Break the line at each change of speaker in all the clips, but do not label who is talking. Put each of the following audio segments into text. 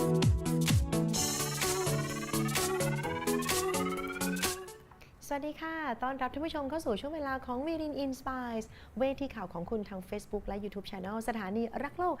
you สวัสดีค่ะ ต้อนรับท่านผู้ชมเข้าสู่ช่วงเวลาของ v i r i n Inspires เวทีข่าวของคุณทาง Facebook และ YouTube Channel สถานีรักโลก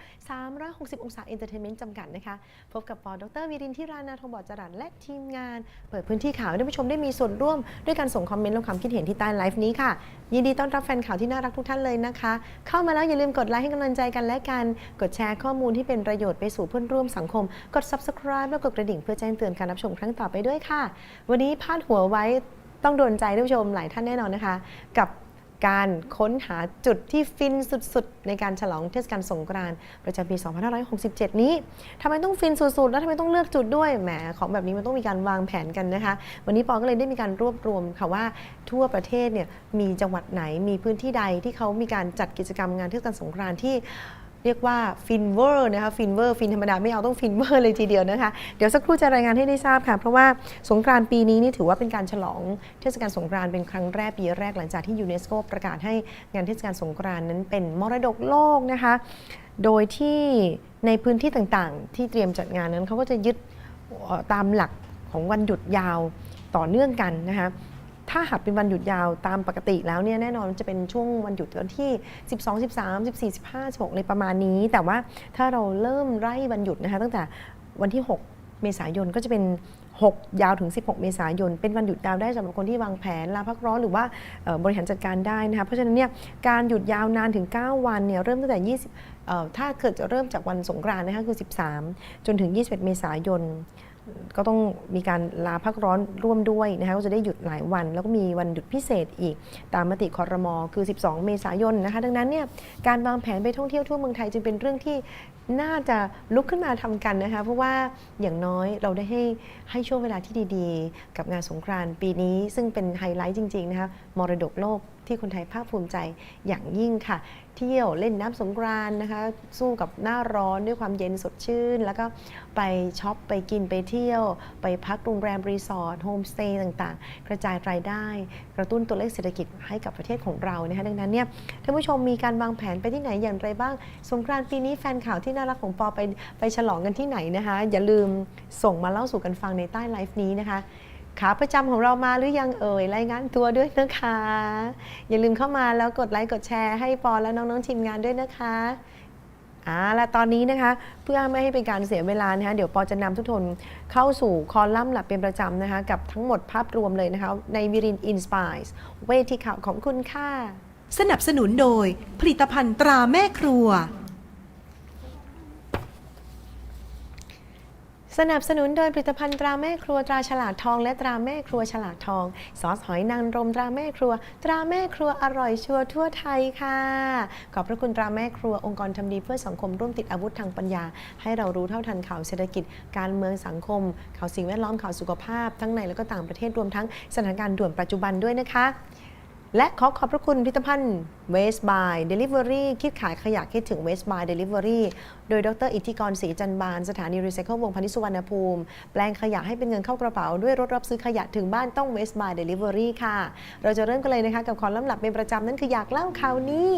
360 องศาเอนเตอร์เทนเมนต์จำกัดนะคะ พบกับปอดรวิรินที่รานาทองบอดจรัสและทีมงาน เปิดพื้นที่ข่าวให้ท่านผู้ชมได้มีส่วนร่วม ด้วยการส่งคอมเมนต์และความคิดเห็นที่ใต้ไลฟ์นี้ค่ะ ยินดีต้อนรับแฟนข่าวที่น่ารักทุกท่านเลยนะคะ เข้ามาแล้วอย่าลืมกดไลค์ให้กำลังใจกันและกัน กดแชร์ข้อมูลที่เป็นประโยชน์ไปสู่เพื่อนร่วมสังคม กด subscribe และกดกระดิ่งเพื่อแจ้งเตือนการรับชมครั้งต่อไปด้วยค่ะ วันนี้พาดหัวไว้ ต้องโดนใจท่านผู้ชมหลายท่านแน่นอนนะคะ กับการค้นหาจุดที่ฟินสุดๆ ในการฉลองเทศกาลสงกรานต์ประจำปี 2567 นี้ทำไมต้องฟินสุดๆ แล้วทำไมต้องเลือกจุดด้วย แหม ของแบบนี้มันต้องมีการวางแผนกันนะคะ วันนี้ปอก็เลยได้มีการรวบรวมค่ะว่าทั่วประเทศเนี่ยมีจังหวัดไหนมีพื้นที่ใดที่เขามีการจัดกิจกรรมงานเทศกาลสงกรานต์ที่ เรียกว่าฟินเวอร์นะคะฟินเวอร์ฟินธรรมดาไม่เอาต้องฟินเวอร์เลยทีเดียวนะคะ เดี๋ยวสักครู่จะรายงานให้ได้ทราบค่ะ เพราะว่าสงกรานต์ปีนี้นี่ถือว่าเป็นการฉลองเทศกาลสงกรานต์เป็นครั้งแรกปีแรกหลังจากที่ยูเนสโกประกาศให้งานเทศกาลสงกรานต์นั้นเป็นมรดกโลกนะคะ โดยที่ในพื้นที่ต่างๆ ที่เตรียมจัดงานนั้นเขาก็จะยึดตามหลักของวันหยุดยาวต่อเนื่องกันนะคะ ถ้าหากเป็นวันหยุดยาวตามปกติแล้วเนี่ยแน่นอนจะเป็นช่วงวันหยุดวันที่ 12 13 14 15 16ในประมาณนี้ แต่ว่าถ้าเราเริ่มไล่วันหยุดนะคะตั้งแต่วันที่ 6 เมษายนก็จะเป็น 6 ยาวถึง 16 เมษายน เป็นวันหยุดยาวได้สำหรับคนที่วางแผนลาพักร้อนหรือว่าบริหารจัดการได้นะคะเพราะฉะนั้นเนี่ยการหยุดยาวนานถึง 9 วันเนี่ยเริ่มตั้งแต่ 20ถ้าเกิดจะเริ่มจากวันสงกรานต์นะคะคือ 13 จนถึง 21 เมษายน ก็ต้องมีการลาพักร้อนร่วมด้วยนะคะก็จะได้หยุดหลายวัน แล้วก็มีวันหยุดพิเศษอีก ตามมติคอรมอคือ 12 เมษายนนะคะ ดังนั้นเนี่ยการวางแผนไปท่องเที่ยวทั่วเมืองไทยจึงเป็นเรื่องที่น่าจะลุกขึ้นมาทำกันนะคะ เพราะว่าอย่างน้อยเราได้ให้ให้ช่วงเวลาที่ดีๆ กับงานสงกรานต์ปีนี้ ซึ่งเป็นไฮไลท์จริงๆนะคะมรดกโลกที่คนไทยภาคภูมิใจอย่างยิ่งค่ะ เที่ยวเล่นน้ำสงกรานนะคะ สู้กับหน้าร้อนด้วยความเย็นสดชื่น แล้วก็ไปช็อปไปกินไปเที่ยว ไปพักโรงแรมรีสอร์ทโฮมสเตย์ต่างๆ กระจายรายได้ กระตุ้นตัวเลขเศรษฐกิจให้กับประเทศของเรานะคะดังนั้นเนี่ยท่านผู้ชมมีการวางแผนไปที่ไหนอย่างไรบ้าง สงกรานต์ปีนี้แฟนข่าวที่น่ารักของปอไปไปฉลองกันที่ไหนนะคะ อย่าลืมส่งมาเล่าสู่กันฟังในใต้ไลฟ์นี้นะคะ ขาประจำของเรามาหรือยังเอ่ยรายงานตัวด้วยนะคะ อย่าลืมเข้ามาแล้วกดไลค์กดแชร์ให้ปอและน้องๆทีมงานด้วยนะคะอ่าและตอนนี้นะคะเพื่อไม่ให้เป็นการเสียเวลานะคะเดี๋ยวปอจะนำทุกคนเข้าสู่คอลัมน์หลับเป็นประจำนะคะ กับทั้งหมดภาพรวมเลยนะคะ ในวิรินอินสปายส์เวทีข่าวของคุณค่ะ
สนับสนุนโดยผลิตภัณฑ์ตราแม่ครัว
สนับสนุนโดยผลิตภัณฑ์ตราแม่ครัวตราฉลากทอง และตราแม่ครัวฉลากทอง ซอสหอยนางรมตราแม่ครัว ตราแม่ครัวอร่อยชัวทั่วไทยค่ะ ขอบพระคุณตราแม่ครัวองค์กรทำดีเพื่อสังคมร่วมติดอาวุธทางปัญญา ให้เรารู้เท่าทันข่าวเศรษฐกิจ การเมืองสังคม ข่าวสิ่งแวดล้อมข่าวสุขภาพ ทั้งในและก็ต่างประเทศรวมทั้งสถานการณ์ด่วนปัจจุบันด้วยนะคะ และขอขอบพระคุณผลิตภัณฑ์ Waste by Delivery คิดขายขยะคิดถึง Waste by Delivery โดยดรอิทธิกรศรีจันบาน สถานีรีไซเคิลวงพานิสุวรรณภูมิ แปลงขยะให้เป็นเงินเข้ากระเป๋า ด้วยรถรับซื้อขยะถึงบ้านต้อง Waste by Delivery ค่ะ เราจะเริ่มกันเลยนะคะกับคอลัมน์หลับเป็นประจำนั่นคืออยากเล่าข่าวนี้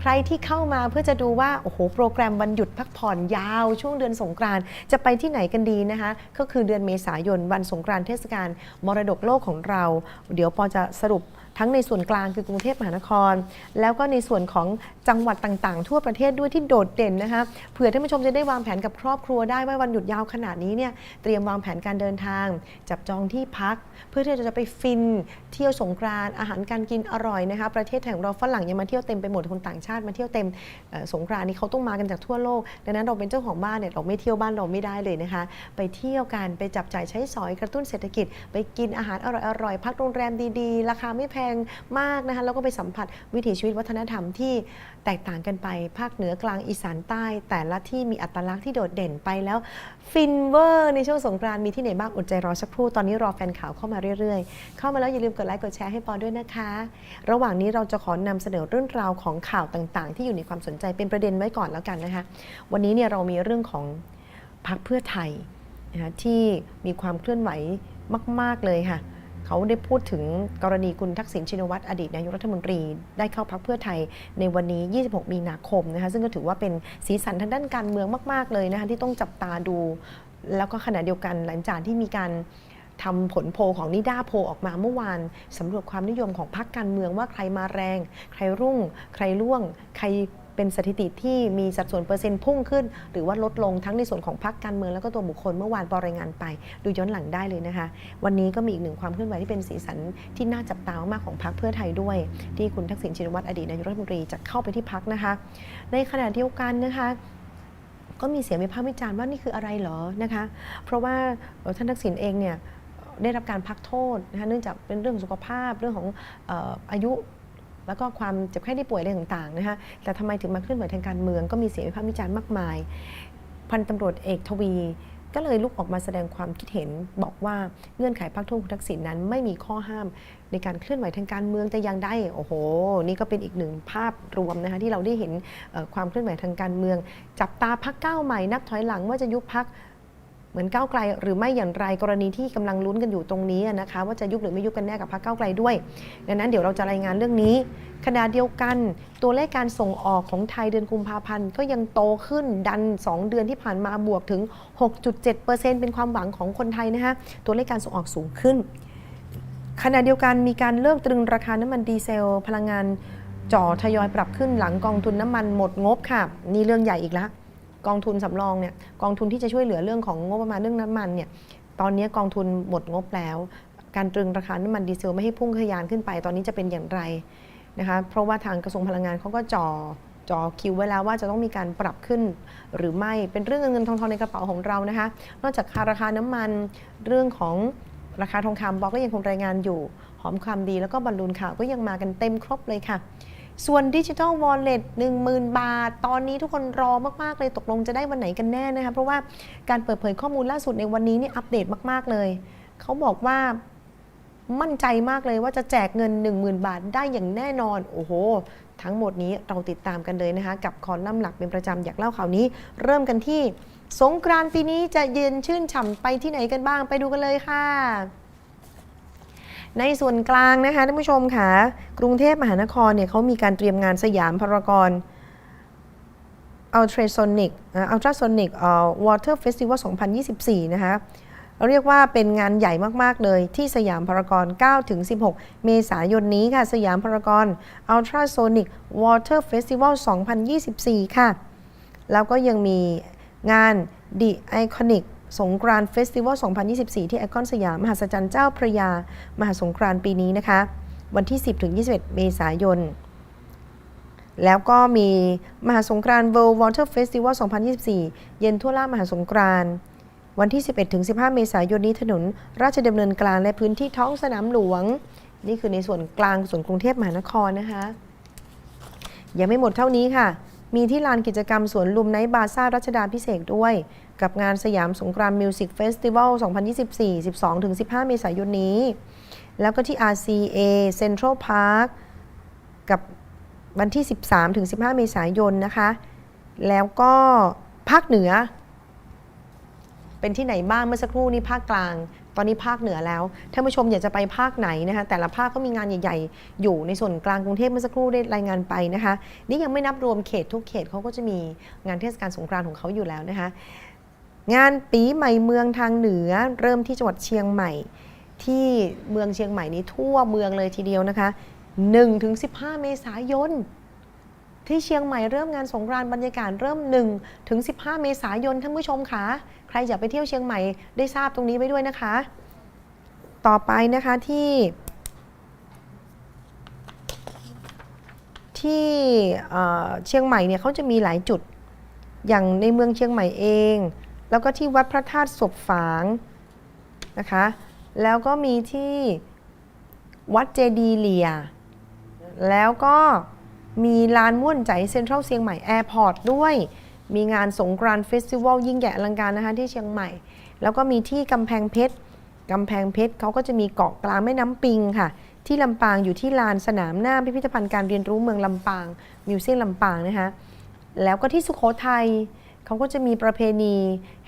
ใครที่เข้ามาเพื่อจะดูว่า โอ้โห โปรแกรมวันหยุดพักผ่อนยาวช่วงเดือนสงกรานจะไปที่ไหนกันดีนะคะ ก็คือเดือนเมษายนวันสงกรานเทศกาลมรดกโลกของเรา เดี๋ยวปอจะสรุป ทั้งในส่วนกลางคือกรุงเทพมหานคร แล้วก็ในส่วนของจังหวัดต่างๆ ทั่วประเทศด้วยที่โดดเด่นนะคะเผื่อท่านผู้ชมจะได้วางแผนกับครอบครัวได้ว่าวันหยุดยาวขนาดนี้เนี่ยเตรียมวางแผนการเดินทาง จับจองที่พัก เพื่อที่จะไปฟิน เที่ยวสงกรานอาหารการกินอร่อยนะคะประเทศไทยของเราฝรั่งยังมาเที่ยวเต็มไปหมดคนต่างชาติมาเที่ยวเต็มสงกรานนี้เขาต้องมากันจากทั่วโลก ดังนั้นเราเป็นเจ้าของบ้านเนี่ยเราไม่เที่ยวบ้านเราไม่ได้เลยนะคะ ไปเที่ยวกันไปจับจ่ายใช้สอยกระตุ้นเศรษฐกิจ ไปกินอาหารอร่อยๆพักโรงแรมดีๆ ราคาไม่แพงมากนะคะแล้วก็ไปสัมผัสวิถีชีวิตวัฒนธรรมที่แตกต่างกันไปภาคเหนือกลางอีสานใต้ แต่ละที่มีอัตลักษณ์ที่โดดเด่นไปแล้วฟินเวอร์ ในช่วงสงกรานต์มีที่ไหนบ้างอดใจรอสักครู่ตอนนี้รอแฟนข่าวเข้ามาเรื่อยๆ เข้ามาแล้วอย่าลืมกดไลค์กดแชร์ให้ปอด้วยนะคะ ระหว่างนี้เราจะขอนำเสนอเรื่องราวของข่าวต่างๆ ที่อยู่ในความสนใจเป็นประเด็นไว้ก่อนแล้วกันนะคะวันนี้เนี่ยเรามีเรื่องของพรรคเพื่อไทยนะคะที่มีความเคลื่อนไหวมาก ๆเลยค่ะ เขาได้พูดถึงกรณีคุณทักษิณชินวัตรอดีตนายกรัฐมนตรีได้เข้าพักเพื่อไทยในวันนี้ 26 มีนาคมนะคะซึ่งก็ถือว่าเป็นสีสันทางด้านการเมืองมาก ๆ เลยนะคะที่ต้องจับตาดู แล้วก็ขณะเดียวกันหลังจากที่มีการทำผลโพลของนิด้าโพลออกมาเมื่อวานสำรวจความนิยมของพรรคการเมืองว่าใครมาแรง ใครรุ่ง ใครร่วง ใคร เป็นสถิติที่มีสัดส่วนเปอร์เซ็นต์พุ่งขึ้น หรือว่าลดลงทั้งในส่วนของพรรคการเมืองแล้วก็ตัวบุคคลเมื่อวานปรายงานไป ดูย้อนหลังได้เลยนะคะ วันนี้ก็มีอีกหนึ่งความเคลื่อนไหวที่เป็นสีสันที่น่าจับตามากของพรรคเพื่อไทยด้วย ที่คุณทักษิณชินวัตรอดีตนายกรัฐมนตรีจะเข้าไปที่พรรคนะคะ ในขณะเดียวกันนะคะก็มีเสียงวิพากษ์วิจารณ์ว่านี่คืออะไรเหรอนะคะ เพราะว่าท่านทักษิณเองเนี่ยได้รับการพักโทษนะคะเนื่องจากเป็นเรื่องสุขภาพเรื่องของอออายุ แล้วก็ความเจ็บไข้ได้ป่วยอะไรต่างๆนะคะแต่ทำไมถึงมาเคลื่อนไหวทางการเมืองก็มีเสียงวิพากษ์วิจารณ์มากมาย พันตำรวจเอกทวี ก็เลยลุกออกมาแสดงความคิดเห็น บอกว่าเงื่อนไขพักโทษคุณทักษิณนั้น ไม่มีข้อห้ามในการเคลื่อนไหวทางการเมืองแต่ย่างใดโอ้โห นี่ก็เป็นอีกหนึ่งภาพรวมนะคะที่เราได้เห็นความเคลื่อนไหวทางการเมือง จับตาพักเก้าใหม่นับถอยหลังว่าจะยุบพัก เหมือนก้าวไกลหรือไม่อย่างไรกรณีที่กำลังลุ้นกันอยู่ตรงนี้นะคะว่าจะยุบหรือไม่ยุบกันแน่กับพักก้าวไกลด้วย ดังนั้นเดี๋ยวเราจะรายงานเรื่องนี้ขณะเดียวกันตัวเลขการส่งออกของไทยเดือนกุมภาพันธ์ก็ยังโตขึ้นดัน 2 เดือนที่ผ่านมาบวกถึง 6.7%เป็นความหวังของคนไทยนะคะตัวเลขการส่งออกสูงขึ้นขณะเดียวกันมีการเลิกตรึงราคาน้ำมันดีเซล พลังงานจ่อทยอยปรับขึ้นหลังกองทุนน้ำมันหมดงบค่ะ นี่เรื่องใหญ่อีกแล้ว กองทุนสำรองเนี่ยกองทุนที่จะช่วยเหลือเรื่องของงบประมาณเรื่องน้ำมันเนี่ยตอนนี้กองทุนหมดงบแล้ว การตรึงราคาน้ำมันดีเซลไม่ให้พุ่งทะยานขึ้นไป ตอนนี้จะเป็นอย่างไรนะคะเพราะว่าทางกระทรวงพลังงานเขาก็จ่อจ่อคิวไว้แล้วว่าจะต้องมีการปรับขึ้นหรือไม่เป็นเรื่องเงินเงินทองทองในกระเป๋าของเรานะคะ นอกจากราคาน้ำมันเรื่องของราคาทองคำบอกก็ยังคงรายงานอยู่ หอมความดีแล้วก็บอลลูนข่าวก็ยังมากันเต็มครบเลยค่ะ ส่วนดิจิ t a ลวอลเล็ต10,000บาท ตอนนี้ทุกคนรอมากๆเลยตกลงจะได้วันไหนกันแน่นะคะ เพราะว่าการเปิดเผยข้อมูลล่าสุดในวันนี้นี่อัปเดตมากๆเลย เขาบอกว่ามั่นใจมากเลยว่าจะแจกเงิน 10,000 บาทได้อย่างแน่นอน โอ้โห ทั้งหมดนี้เราติดตามกันเลยนะคะ กับคอลัมน์หลักเป็นประจำอยากเล่าข่าวนี้ เริ่มกันที่ สงกรานต์ปีนี้จะเย็นชื่นฉ่ำไปที่ไหนกันบ้างไปดูกันเลยค่ะ ในส่วนกลางนะคะท่านผู้ชมค่ะกรุงเทพมหานครเนี่ยเขามีการเตรียมงานสยามพารากอนอัลตราโซนิกอัลตราโซนิกวอเตอร์เฟสติวัล2024 นะคะเรียกว่าเป็นงานใหญ่มาก ๆ เลยที่สยามพารากอน9-16 เมษายนนี้ค่ะ สยามพารากอนอัลตราโซนิกวอเตอร์เฟสติวัล2024 ค่ะ แล้วก็ยังมีงาน The Iconic สงกรานต์เฟสติวัล 2024 ที่ไอคอนสยาม มหัศจรรย์เจ้าพระยา มหาสงกรานต์ปีนี้นะคะ วันที่ 10 ถึง 21 เมษายน แล้วก็มีมหาสงกรานต์ World Water Festival 2024 เย็นทั่วล่ามหาสงกรานต์วันที่ 11 ถึง 15 เมษายนนี้ถนน ราชดำเนินกลางและพื้นที่ท้องสนามหลวง นี่คือในส่วนกลางส่วนกรุงเทพมหานครนะคะ ยังไม่หมดเท่านี้ค่ะ มีที่ลานกิจกรรมสวนลุมไนท์บาซ่ารัชดาพิเศษด้วย กับงานสยามสงกรานต์มิวสิกเฟสติวัล 2024 12-15 เมษายนนี้ แล้วก็ที่ RCA Central Park กับวันที่ 13-15 เมษายนนะคะ แล้วก็ภาคเหนือ เป็นที่ไหนบ้างเมื่อสักครู่นี้ภาคกลาง ตอนนี้ภาคเหนือแล้วท่านผู้ชมอยากจะไปภาคไหนนะคะแต่ละภาคก็มีงานใหญ่ๆ อยู่ในส่วนกลางกรุงเทพเมื่อสักครู่ได้รายงานไปนะคะ นี่ยังไม่นับรวมเขตทุกเขตเขาก็จะมีงานเทศกาลสงกรานต์ของเขาอยู่แล้วนะคะ งานปีใหม่เมืองทางเหนือเริ่มที่จังหวัดเชียงใหม่ ที่เมืองเชียงใหม่นี้ทั่วเมืองเลยทีเดียวนะคะ 1-15 เมษายนที่เชียงใหม่เริ่มงานสงกรานต์บรรยากาศเริ่ม1ถึง15 เมษายนท่านผู้ชมคะใครอยากไปเที่ยวเชียงใหม่ได้ทราบตรงนี้ไว้ด้วยนะคะ ต่อไปนะคะที่ ที่เอ่อเชียงใหม่เนี่ยเขาจะมีหลายจุดอย่างในเมืองเชียงใหม่เอง แล้วก็ที่วัดพระธาตุศพฝางนะคะ แล้วก็มีที่วัดเจดีเลีย แล้วก็มีลานม่วนใจเซ็นทรัลเชียงใหม่แอร์พอร์ตด้วย มีงานสงกรานต์เฟสติวัลยิ่งใหญ่อลังการนะคะที่เชียงใหม่ แล้วก็มีที่กำแพงเพชรกำแพงเพชรเขาก็จะมีเกาะกลางแม่น้ำปิงค่ะ ที่ลำปางอยู่ที่ลานสนามหน้าพิพิธภัณฑ์การเรียนรู้เมืองลำปางมิวเซียมลำปางนะคะแล้วก็ที่สุโขทัย เขาก็จะมีประเพณี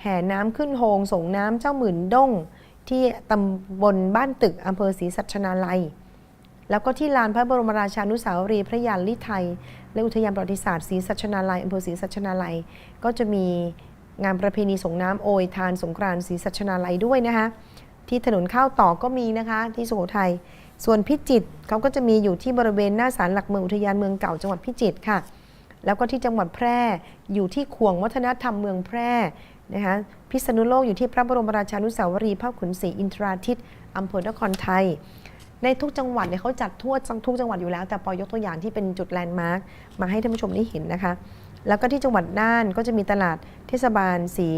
แห่น้ำขึ้นโฮงส่งน้ำเจ้าหมื่นด้ง ที่ตำบลบ้านตึกอำเภอศรีสัชนาลัย แล้วก็ที่ลานพระบรมราชานุสาวรีย์พระยานลิไทย และอุทยานประวัติศาสตร์ศรีสัชนาลัยอำเภอศรีสัชนาลัย ก็จะมีงานประเพณีส่งน้ำโอยทานสงกรานต์ศรีสัชนาลัยด้วยนะคะที่ถนนข้าวต่อก็มีนะคะที่สุโขทัยส่วนพิจิตรเขาก็จะมีอยู่ที่บริเวณหน้าศาลหลักเมืองอุทยานเมืองเก่าจังหวัดพิจิตรค่ะ แล้วก็ที่จังหวัดแพร่อยู่ที่ขวงวัฒนธรรมเมืองแพร่นะคะพิษณุโลกอยู่ที่พระบรมราชานุสาวรีย์พระขุนศรีอินทราทิตอำเภอนครไทย ในทุกจังหวัดเนี่ยเขาจัดทั่วทุกจังหวัดอยู่แล้ว แต่ปอยกตัวอย่างที่เป็นจุดแลนด์มาร์คมาให้ท่านผู้ชมได้เห็นนะคะ แล้วก็ที่จังหวัดน่านก็จะมีตลาดเทศบาลสี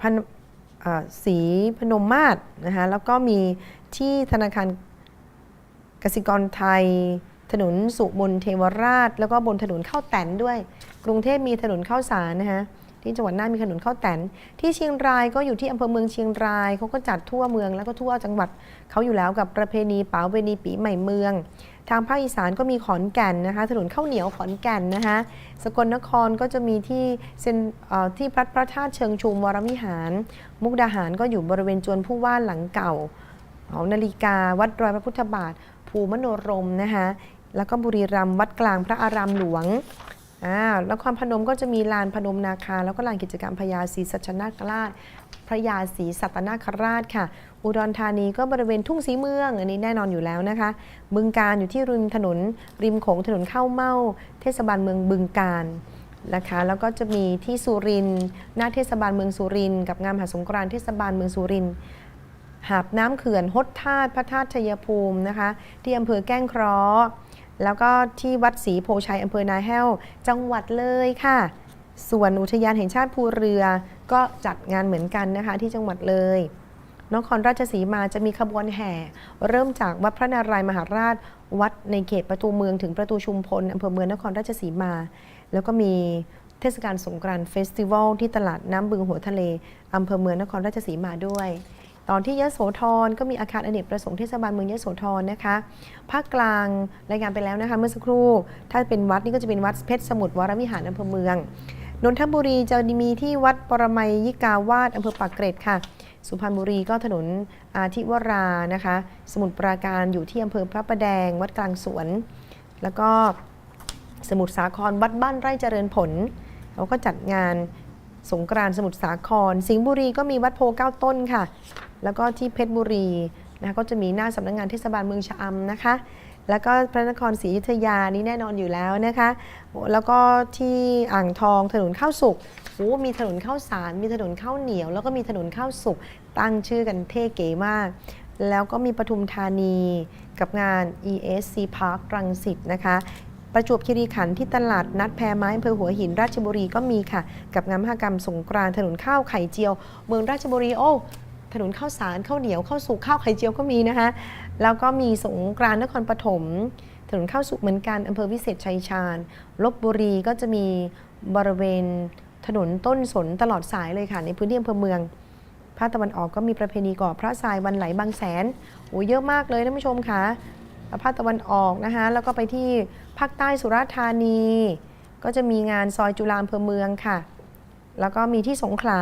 พันสีพนมมาศนะคะแล้วก็มีที่ธนาคารกสิกรไทย ถนนสุบนเทวราช แล้วก็บนถนนข้าวแตนด้วย กรุงเทพมีถนนข้าวสารนะคะที่จังหวัดน่านมีถนนข้าวแตน ที่เชียงรายก็อยู่ที่อำเภอเมืองเชียงรายเขาก็จัดทั่วเมืองแล้วก็ทั่วจังหวัดเขาอยู่แล้วกับประเพณีเป๋าเวณีปีใหม่เมือง ทางภาคอีสานก็มีขอนแก่นนะคะ ถนนข้าวเหนียวขอนแก่นนะคะสกลนครก็จะมีที่เซนเที่พระพระธาตุเชิงชุมวรวิหาร มุกดาหารก็อยู่บริเวณจวนผู้ว่าหลังเก่าหอนาฬิกาวัดรอยพระพุทธบาทภูมโนรมนะคะ แล้วก็บุรีรัมย์วัดกลางพระอารามหลวงอ่านครพนมก็จะมีลานพนมนาคา แล้วก็ลานกิจกรรมพญาศรีสัชนาคราชพระยาศรีสัตนาคราชค่ะ อุดรธานีก็บริเวณทุ่งสีเมือง อันนี้แน่นอนอยู่แล้วนะคะ บึงการอยู่ที่ริมถนน ริมโขงถนนเข้าเมาเทศบาลเมืองบึงการนะคะ แล้วก็จะมีที่สุรินหน้าเทศบาลเมืองสุรินกับงานมหาสงกรานเทศบาลเมืองสุรินหาบน้ำเขื่อนฮดธาตุพระธาตุชัยภูมินะคะ ที่อำเภอแก้งเคราะห์ แล้วก็ที่วัดศรีโพชัยอำเภอนาแห้ว จังหวัดเลยค่ะ ส่วนอุทยานแห่งชาติภูเรือ ก็จัดงานเหมือนกันนะคะที่จังหวัดเลย นครราชสีมาจะมีขบวนแห่ เริ่มจากวัดพระนารายมหาราช วัดในเขตประตูเมืองถึงประตูชุมพลอำเภอเมืองนครราชสีมา แล้วก็มีเทศกาลสงกรานต์เฟสติวัลที่ตลาดน้ำบึงหัวทะเลอำเภอเมืองนครราชสีมาด้วย ตอนที่ยะโสธรก็มีอาคารอเนกประสงค์เทศบาลเมืองยะโสธรนะคะภาคกลางรายงานไปแล้วนะคะเมื่อสักครู่ ถ้าเป็นวัดนี่ก็จะเป็นวัดเพชรสมุทรวรวิหารอำเภอเมืองนนทบุรีจะมีที่วัดปรมัยยิกาวาสอำเภอปากเกร็ดค่ะ สุพรรณบุรีก็ถนนอาทิวรานะคะ สมุทรปราการอยู่ที่อำเภอพระประแดง วัดกลางสวน แล้วก็สมุทรสาครวัดบ้านไร่เจริญผลเขาก็จัดงาน สงกรานต์สมุทรสาคร สิงห์บุรีก็มีวัดโพเก้าต้นค่ะ แล้วก็ที่เพชรบุรีนะคะก็จะมีหน้าสำนักงานเทศบาลเมืองชะอำนะคะ แล้วก็พระนครศรีอยุธยานี่แน่นอนอยู่แล้วนะคะ แล้วก็ที่อ่างทองถนนข้าวสุกโอ้มีถนนข้าวสาร มีถนนข้าวเหนียว แล้วก็มีถนนข้าวสุกตั้งชื่อกันเท่เก๋มาก แล้วก็มีปทุมธานีกับงาน ESC Park รังสิตนะคะ ประจวบคีรีขันธ์ที่ตลาดนัดแพไม้อำเภอหัวหินราชบุรีก็มีค่ะ กับงานมหกรรมสงกรานถนนข้าวไข่เจียว เมืองราชบุรีโอ้ถนนข้าวสารข้าวเหนียวข้าวสุกข้าวไข่เจียวก็มีนะคะแล้วก็มีสงกรานนครปฐมถนนข้าวสุกเหมือนกันอำเภอวิเศษชัยชาญลบบุรีก็จะมีบริเวณถนนต้นสนตลอดสายเลยค่ะ ในพื้นที่อำเภอเมืองภาคตะวันออกก็มีประเพณีก่อพระทรายวันไหลบางแสนโอ้เยอะมากเลยท่านผู้ชมค่ะภาคตะวันออกนะคะแล้วก็ไปที่ ภาคใต้สุราษฎร์ธานี ก็จะมีงานซอยจุฬาอำเภอเมืองค่ะ แล้วก็มีที่สงขลา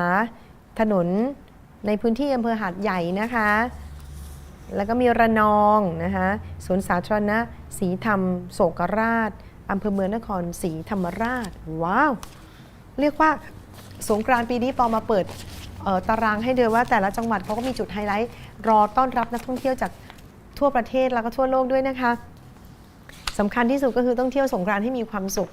ถนนในพื้นที่อำเภอหาดใหญ่นะคะ แล้วก็มีระนองนะคะสวนสาธารณะศรีธรรมโศกราชอำเภอเมืองนครศรีธรรมราช ว้าว เรียกว่าสงกรานต์ปีนี้ปอมาเปิดตารางให้เดูว่าแต่ละจังหวัดเขาก็มีจุดไฮไลท์ รอต้อนรับนักท่องเที่ยวจากทั่วประเทศแล้วก็ทั่วโลกด้วยนะคะ สำคัญที่สุดก็คือต้องเที่ยวสงกรานต์ให้มีความสุข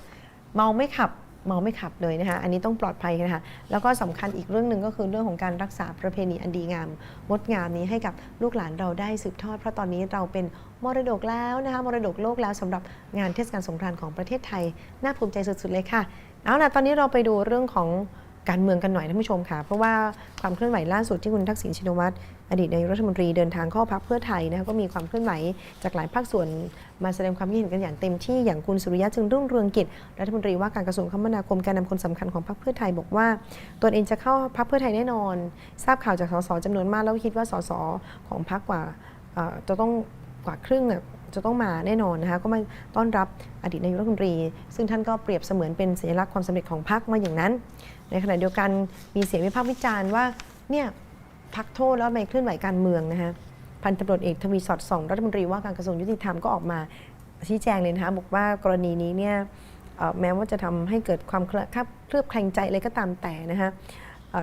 เมาไม่ขับเมาไม่ขับเลยนะคะอันนี้ต้องปลอดภัยนะคะแล้วก็สำคัญอีกเรื่องหนึ่งก็คือเรื่องของการรักษาประเพณีอันดีงามงดงามนี้ให้กับลูกหลานเราได้สืบทอด เพราะตอนนี้เราเป็นมรดกแล้วนะคะมรดกโลกแล้วสำหรับงานเทศกาลสงกรานต์ของประเทศไทย น่าภูมิใจสุดๆเลยค่ะ เอาล่ะตอนนี้เราไปดูเรื่องของ การเมืองกันหน่อยท่านผู้ชมค่ะ เพราะว่าความเคลื่อนไหวล่าสุดที่คุณทักษิณชินวัตรอดีตนายกรัฐมนตรีเดินทางเข้าพักเพื่อไทยนะคะก็มีความเคลื่อนไหวจากหลายภาคส่วนมาแสดงความคิดเห็นกันอย่างเต็มที่อย่างคุณสุริยะจึงรุ่งเรืองกิจรัฐมนตรีว่าการกระทรวงคมนาคมการนำคนสำคัญของพรรคเพื่อไทยบอกว่าตนเองจะเข้าพรรคเพื่อไทยแน่นอน ทราบข่าวจากสสจำนวนมากแล้วคิดว่าสสของพรรคกว่าจะต้องกว่าครึ่งจะต้องมาแน่นอนนะคะก็มาต้อนรับอดีตนายกรัฐมนตรี ซึ่งท่านก็เปรียบเสมือนเป็นสัญลักษณ์ความสำเร็จของพรรคมาอย่างนั้น ในขณะเดียวกันมีเสียงวิพากษ์วิจารณ์ว่าเนี่ยพักโทษแล้วไม่เคลื่อนไหวการเมืองนะคะพันตำรวจเอกทวีสอดส่องรัฐมนตรีว่าการกระทรวงยุติธรรมก็ออกมาชี้แจงเลยนะคะบอกว่ากรณีนี้เนี่ยแม้ว่าจะทำให้เกิดความเคลือบเคลือบแคลงใจอะไรก็ตามแต่นะคะ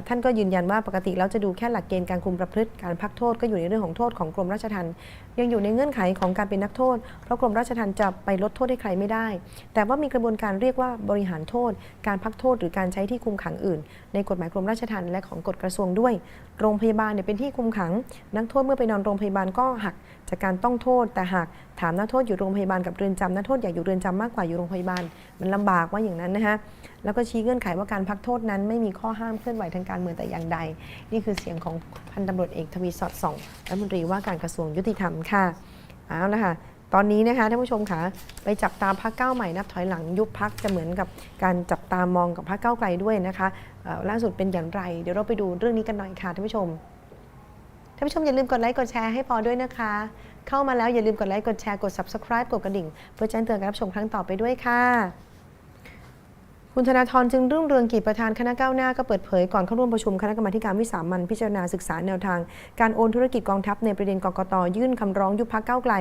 ท่านก็ยืนยันว่าปกติแล้วจะดูแค่หลักเกณฑ์การคุมประพฤติการพักโทษก็อยู่ในเรื่องของโทษของกรมราชทัณฑ์ยังอยู่ในเงื่อนไขของการเป็นนักโทษ เพราะกรมราชทัณฑ์จะไปลดโทษให้ใครไม่ได้ แต่ว่ามีกระบวนการเรียกว่าบริหารโทษ การพักโทษหรือการใช้ที่คุมขังอื่น ในกฎหมายกรมราชทัณฑ์และของกฎกระทรวงด้วย โรงพยาบาลเนี่ยเป็นที่คุมขัง นักโทษเมื่อไปนอนโรงพยาบาลก็หักจากการต้องโทษ แต่หากถามนักโทษอยู่โรงพยาบาลกับเรือนจำนักโทษอยากอยู่เรือนจำมากกว่าอยู่โรงพยาบาลมันลำบากว่าอย่างนั้นนะคะ แล้วก็ชี้เงื่อนไขว่าการพักโทษนั้น ไม่มีข้อห้ามเคลื่อนไหวทางการเมืองแต่อย่างใด นี่คือเสียงของพันตำรวจเอกทวีสอดส่องรัฐมนตรีว่าการกระทรวงยุติธรรมค่ะเอาละค่ะตอนนี้นะคะท่านผู้ชมคะไปจับตาพักเก้าใหม่นับถอยหลังยุบพักจะเหมือนกับการจับตามองกับพักเก้าไกลด้วยนะคะล่าสุดเป็นอย่างไร เดี๋ยวเราไปดูเรื่องนี้กันหน่อยค่ะท่านผู้ชมท่านผู้ชมอย่าลืมกดไลค์กดแชร์ให้ปอด้วยนะคะ เข้ามาแล้วอย่าลืมกดไลค์กดแชร์กด subscribe กดกระดิ่ง เพื่อแจ้งเตือนการรับชมครั้งต่อไปด้วยค่ะ คุณธนาธรจึงรุ่งเรืองกิจประธานคณะก้าวหน้าก็เปิดเผยก่อนเข้าร่วมประชุมคณะกรรมาการวิสามันพิจารณาศึกษาแนวทาง การโอนธุรกิจกองทัพในประเด็นกกตยื่นคำร้องยุบพักเก้าไกล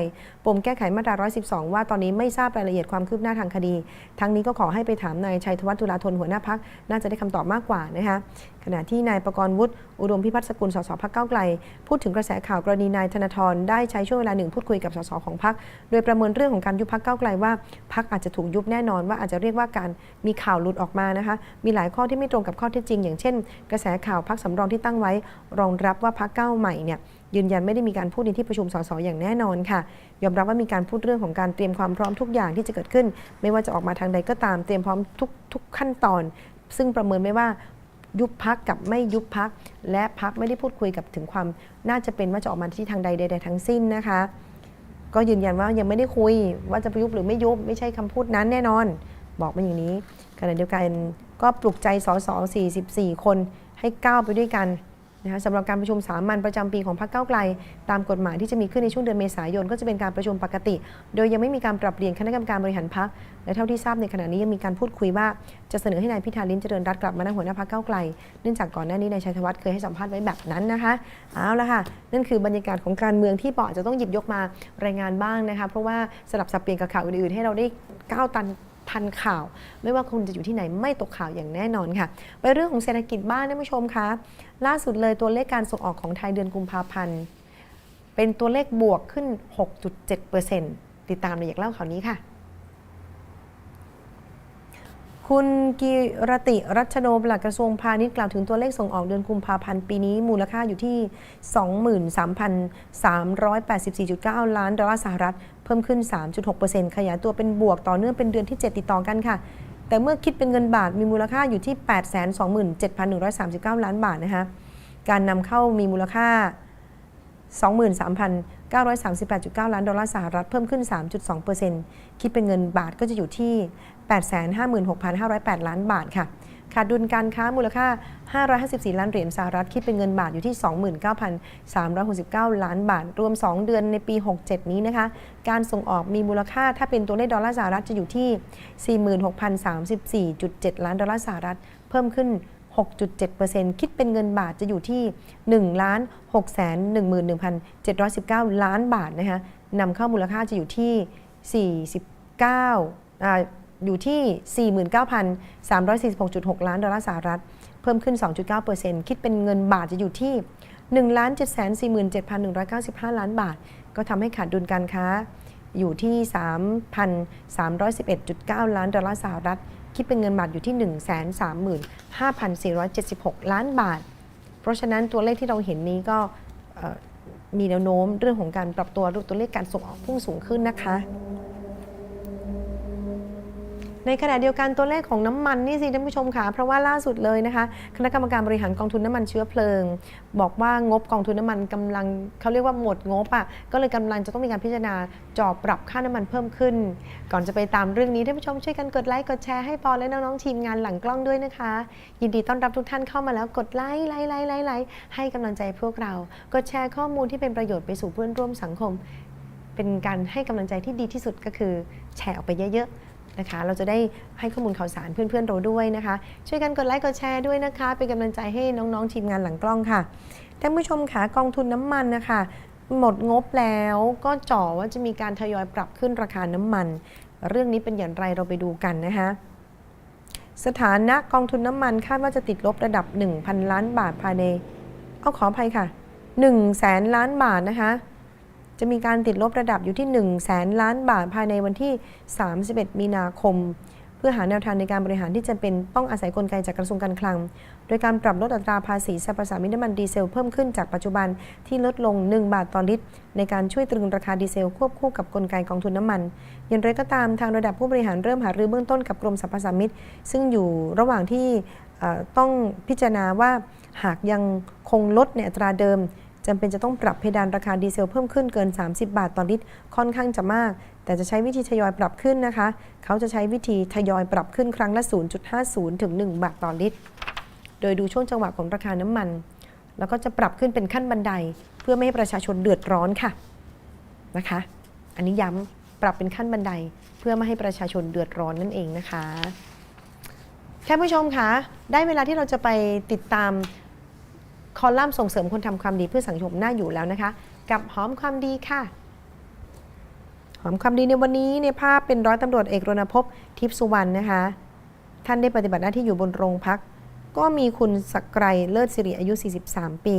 ปมแก้ไขมาตรา 112 ว่าตอนนี้ไม่ทราบรายละเอียดความคืบหน้าทางคดี ทั้งนี้ก็ขอให้ไปถามนายชัยธวัฒน์ตุลาธนหัวหน้าพักน่าจะได้คำตอบมากกว่านะคะ ขณะที่นายประกรณ์วุฒิอุดมพิพัฒน์สกุลสสพักเก้าไกล พูดถึงกระแสข่าวกรณีนายธนาธรได้ใช้ช่วงเวลาหนึ่งพูดคุยกับสสของพักโดยประเมินเรื่องของการยุบพักเก้าไกลว่าพักอาจจะถูกยุบแน่นอนว่าอาจจะเรียกว่าการมีข่าวหลุดออกมานะคะมีหลายข้อที่ไม่ตรงกับข้อเท็จจริง อย่างเช่น กระแสข่าวพักสำรองที่ตั้งไว้ รองรับว่าพักเก้าใหม่เนี่ยยืนยันไม่ได้มีการพูดในที่ประชุมสสอย่างแน่นอนค่ะ ยอมรับว่ามีการพูดเรื่องของการเตรียมความพร้อมทุกอย่างที่จะเกิดขึ้น ไม่ว่าจะออกมาทางใดก็ตามเตรียมพร้อมทุกทุกขั้นตอน ซึ่งประเมินไม่ว่า ยุบพักกับไม่ยุบพัก และพักไม่ได้พูดคุยกับถึงความน่าจะเป็นว่าจะออกมาที่ทางใดใดทั้งสิ้นนะคะ ก็ยืนยันว่ายังไม่ได้คุยว่าจะไปยุบหรือไม่ยุบไม่ใช่คำพูดนั้นแน่นอน บอกมาอย่างนี้ขณะเดียวกันก็ปลุกใจสส44 คนให้ก้าวไปด้วยกัน นะคะสำหรับการประชุมสามัญประจำปีของพรรคเก้าไกล ตามกฎหมายที่จะมีขึ้นในช่วงเดือนเมษายน ก็จะเป็นการประชุมปกติ โดยยังไม่มีการปรับเปลี่ยนคณะกรรมการบริหารพรรคและเท่าที่ทราบในขณะนี้ยังมีการพูดคุยว่าจะเสนอให้นายพิธาลิ้มเจริญรัตน์กลับมานั่งหัวหน้าพรรคเก้าไกล เนื่องจากก่อนหน้านี้นายชัยธวัฒน์เคยให้สัมภาษณ์ไว้แบบนั้นนะคะเอาละค่ะนั่นคือบรรยากาศของการเมืองที่ปอจะต้องหยิบยกมารายงานบ้างนะคะเพราะว่าสลับสับเปลี่ยนกับข่าวอื่นๆให้เราได้ก้าวตัน ทันข่าว ไม่ว่าคุณจะอยู่ที่ไหนไม่ตกข่าวอย่างแน่นอนค่ะ ไปเรื่องของเศรษฐกิจบ้างท่านผู้ชมคะล่าสุดเลยตัวเลขการส่งออกของไทยเดือนกุมภาพันธ์เป็นตัวเลขบวกขึ้น 6.7%ติดตามในอยากเล่าข่าวนี้ค่ะคุณกิรติรัชโนปลัดกระทรวงพาณิชย์กล่าวถึงตัวเลขส่งออกเดือนกุมภาพันธ์ปีนี้มูลค่าอยู่ที่ 23,384.9 ล้านดอลลาร์สหรัฐ เพิ่มขึ้น 3.6%ขยายตัวเป็นบวกต่อเนื่องเป็นเดือนที่ 7 ติดต่อกันค่ะ แต่เมื่อคิดเป็นเงินบาทมีมูลค่าอยู่ที่ 827,139 ล้านบาทนะคะ การนำเข้ามีมูลค่า 23,938.9 ล้านดอลลาร์สหรัฐเพิ่มขึ้น 3.2%คิดเป็นเงินบาทก็จะอยู่ที่ 856,508 ล้านบาทค่ะ ขาดดุลการค้ามูลค่า 554 ล้านเหรียญสหรัฐคิดเป็นเงินบาทอยู่ที่ 29,369 ล้านบาท รวม 2 เดือนในปี 67 นี้นะคะ การส่งออกมีมูลค่าถ้าเป็นตัวเลขดอลลาร์สหรัฐจะอยู่ที่ 46,034.7 ล้านดอลลาร์สหรัฐ เพิ่มขึ้น6.7%คิดเป็นเงินบาทจะอยู่ที่ 1 ล้าน6 1 1 719 ล้านบาทนะคะนำเข้ามูลค่าจะอยู่ที่ 49อ่า อยู่ที่ 49,346.6ล้านดอลลาร์สหรัฐ เพิ่มขึ้น 2.9%คิดเป็นเงินบาทจะอยู่ที่ 1,747,195 ล้านบาท ก็ทำให้ขาดดุลการค้าอยู่ที่ 3,311.9 ล้านดอลลาร์สหรัฐ คิดเป็นเงินบาทอยู่ที่ 135,476 ล้านบาท เพราะฉะนั้นตัวเลขที่เราเห็นนี้ก็มีแนวโน้มเรื่องของการปรับตัวตัวเลขการส่งออกพุ่งสูงขึ้นนะคะ ในขณะเดียวกันตัวเลขของน้ำมันนี่สิท่านผู้ชมค่ะเพราะว่าล่าสุดเลยนะคะ คณะกรรมการบริหารกองทุนน้ำมันเชื้อเพลิง บอกว่างบกองทุนน้ำมันกำลังเขาเรียกว่าหมดงบอะก็เลยกำลังจะต้องมีการพิจารณาจอปรับค่าน้ำมันเพิ่มขึ้น ก่อนจะไปตามเรื่องนี้ท่านผู้ชมช่วยกันกดไลค์กดแชร์ให้ปอและน้องๆทีมงานหลังกล้องด้วยนะคะ ยินดีต้อนรับทุกท่านเข้ามาแล้วกดไลค์ไลค์ไลค์ไลค์ไลค์ให้กำลังใจพวกเรา กดแชร์ข้อมูลที่เป็นประโยชน์ไปสู่เพื่อนร่วมสังคม เป็นการให้กำลังใจที่ดีที่สุดก็คือ แชร์ออกไปเยอะๆ นะคะ เราจะได้ให้ข้อมูลข่าวสารเพื่อนๆเราด้วยนะคะ ช่วยกันกดไลค์กดแชร์ด้วยนะคะ เป็นกำลังใจให้น้องๆทีมงานหลังกล้องค่ะท่านผู้ชมค่ะกองทุนน้ำมันนะคะหมดงบแล้วก็จ่อว่าจะมีการทยอยปรับขึ้นราคาน้ำมัน เรื่องนี้เป็นอย่างไรเราไปดูกันนะคะสถานะกองทุนน้ำมันคาดว่าจะติดลบระดับ 1,000 ล้านบาทภายใน เอาขออภัยค่ะ1แสนล้านบาทนะคะ จะมีการติดลบระดับอยู่ที่1แสนล้านบาทภายในวันที่ 31 มีนาคม เพื่อหาแนวทางในการบริหารที่จะเป็นต้องอาศัยกลไกจากกระทรวงการคลัง โดยการปรับลดอัตราภาษีสรรพสามิตน้ำมันดีเซลเพิ่มขึ้นจากปัจจุบันที่ลดลง 1 บาทต่อลิตร ในการช่วยตรึงราคาดีเซลควบคู่กับกลไกกองทุนน้ำมัน อย่างไรก็ตามทางระดับผู้บริหารเริ่มหารือเบื้องต้นกับกรมสรรพสามิตซึ่งอยู่ระหว่างที่ต้องพิจารณาว่าหากยังคงลดในอัตราเดิม จำเป็นจะต้องปรับเพดานราคาดีเซลเพิ่มขึ้นเกิน 30 บาทต่อลิตรค่อนข้างจะมาก แต่จะใช้วิธีทยอยปรับขึ้นนะคะ เขาจะใช้วิธีทยอยปรับขึ้นครั้งละ 0.50 ถึง 1 บาทต่อลิตร โดยดูช่วงจังหวะของราคาน้ำมัน แล้วก็จะปรับขึ้นเป็นขั้นบันได เพื่อไม่ให้ประชาชนเดือดร้อนค่ะนะคะ อันนี้ย้ำปรับเป็นขั้นบันได เพื่อไม่ให้ประชาชนเดือดร้อนนั่นเองนะคะท่านผู้ชมคะ ได้เวลาที่เราจะไปติดตาม คอลัมน์ส่งเสริมคนทำความดีเพื่อสังคมน้าอยู่แล้วนะคะ กับหอมความดีค่ะ หอมความดีในวันนี้ในภาพเป็นร้อยตำรวจเอกรณพบทิพย์สุวรรณนะคะ ท่านได้ปฏิบัติหน้าที่อยู่บนโรงพัก ก็มีคุณสักไกรเลิศสิริอายุ 43 ปี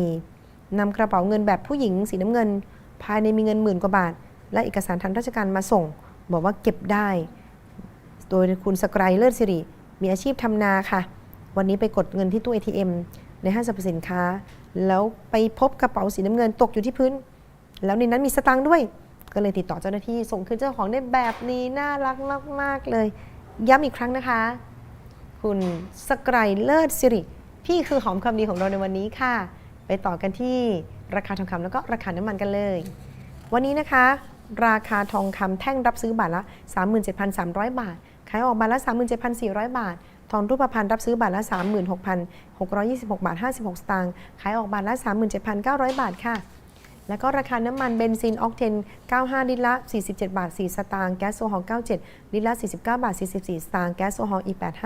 นำกระเป๋าเงินแบบผู้หญิงสีน้ำเงิน ภายในมีเงินหมื่นกว่าบาท และเอกสารทางราชการมาส่ง บอกว่าเก็บได้ โดยคุณสกไกรเลิศสิริมีอาชีพทำนาค่ะ วันนี้ไปกดเงินที่ตู้ ATM ในห้างสรรพสินค้า แล้วไปพบกระเป๋าสีน้ำเงินตกอยู่ที่พื้น แล้วในนั้นมีสตางค์ด้วย ก็เลยติดต่อเจ้าหน้าที่ส่งคืนเจ้าของได้แบบนี้น่ารักมากๆเลย ย้ำอีกครั้งนะคะ คุณสกไกรเลิศสิริพี่คือหอมคำดีของเราในวันนี้ค่ะ ไปต่อกันที่ราคาทองคำแล้วก็ราคาน้ำมันกันเลย วันนี้นะคะ ราคาทองคำแท่งรับซื้อบาทละ 37,300 บาท ขายออกบาทละ 37,400 บาท ทองรูปพรรณรับซื้อบาทละ 36,626 บาท 56 สตางค์ ขายออกบาทละ 37,900 บาทค่ะ แล้วก็ราคาน้ำมันเบนซินออกเทน 95 ลิตรละ 47 บาท 4 สตางค์ แก๊สโซฮอล์97 ลิตรละ 49 บาท 44 สตางค์ แก๊สโซฮอล์ E85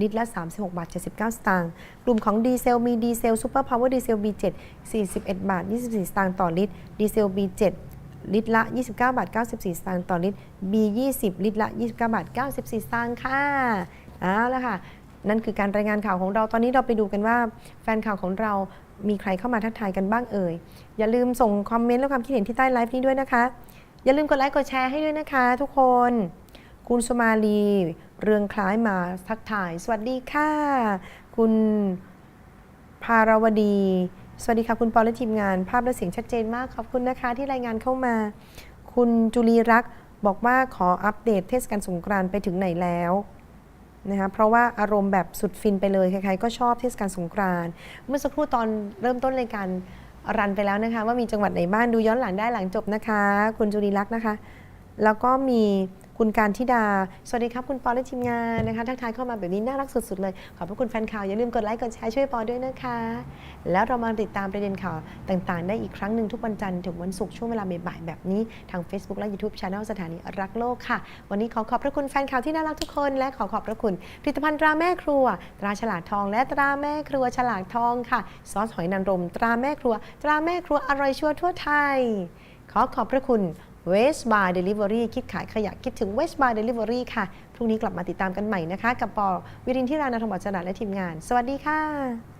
ลิตรละ 36 บาท 79 สตางค์ กลุ่มของดีเซลมีดีเซลซูเปอร์พาวเวอร์ดีเซล B7 41 บาท 24 สตางค์ต่อลิตร ดีเซล B7 ลิตรละ 29 บาท 94 สตางค์ต่อลิตร B20 ลิตรละ 29 บาท 94 สตางค์ค่ะ เอาละค่ะ นั่นคือการรายงานข่าวของเราตอนนี้เราไปดูกันว่า แฟนข่าวของเรามีใครเข้ามาทักทายกันบ้างเอ่ย อย่าลืมส่งคอมเมนต์และความคิดเห็นที่ใต้ไลฟ์นี้ด้วยนะคะ อย่าลืมกดไลค์กดแชร์ให้ด้วยนะคะ ทุกคน คุณสมาลี เรืองคล้ายมาทักทาย สวัสดีค่ะ คุณภารวดี สวัสดีค่ะ คุณปอและทีมงาน ภาพและเสียงชัดเจนมาก ขอบคุณนะคะที่รายงานเข้ามา คุณจุลีรักบอกว่าขออัปเดตเทศกาลสงกรานต์ไปถึงไหนแล้ว นะคะเพราะว่าอารมณ์แบบสุดฟินไปเลย ใครๆก็ชอบเทศกาลสงกรานต์เมื่อสักครู่ตอนเริ่มต้นรายการรันไปแล้วนะคะ ว่ามีจังหวัดไหนบ้างดูย้อนหลังได้หลังจบนะคะ คุณจุลีรักษ์นะคะ แล้วก็มี คุณการทิดา สวัสดีครับ คุณปอและทีมงานนะคะทักทายเข้ามาแบบนี้น่ารักสุดๆเลย ขอบพระคุณแฟนข่าว อย่าลืมกดไลค์กดแชร์ช่วยปอด้วยนะคะ แล้วเรามาติดตามประเด็นข่าวต่างๆ ได้อีกครั้งหนึ่งทุกวันจันทร์ถึงวันศุกร์ช่วงเวลาบ่ายๆแบบนี้ทาง Facebook และ YouTube c h anel สถานีรักโลกค่ะ วันนี้ขอขอบพระคุณแฟนข่าวที่น่ารักทุกคน และขอขอบพระคุณผลิตภัณฑ์ตราแม่ครัว ตราฉลากทอง และตราแม่ครัวฉลากทองค่ะซอสหอยนางรม ตราแม่ครัว ตราแม่ครัวอร่อยชัวร์ทั่วไทย ขอขอบพระคุณ West by Delivery คิดขายขยะคิดถึง West by Delivery ค่ะ พรุ่งนี้กลับมาติดตามกันใหม่นะคะ กับปอวิรินที่รานาธมบัจนาและทีมงาน สวัสดีค่ะ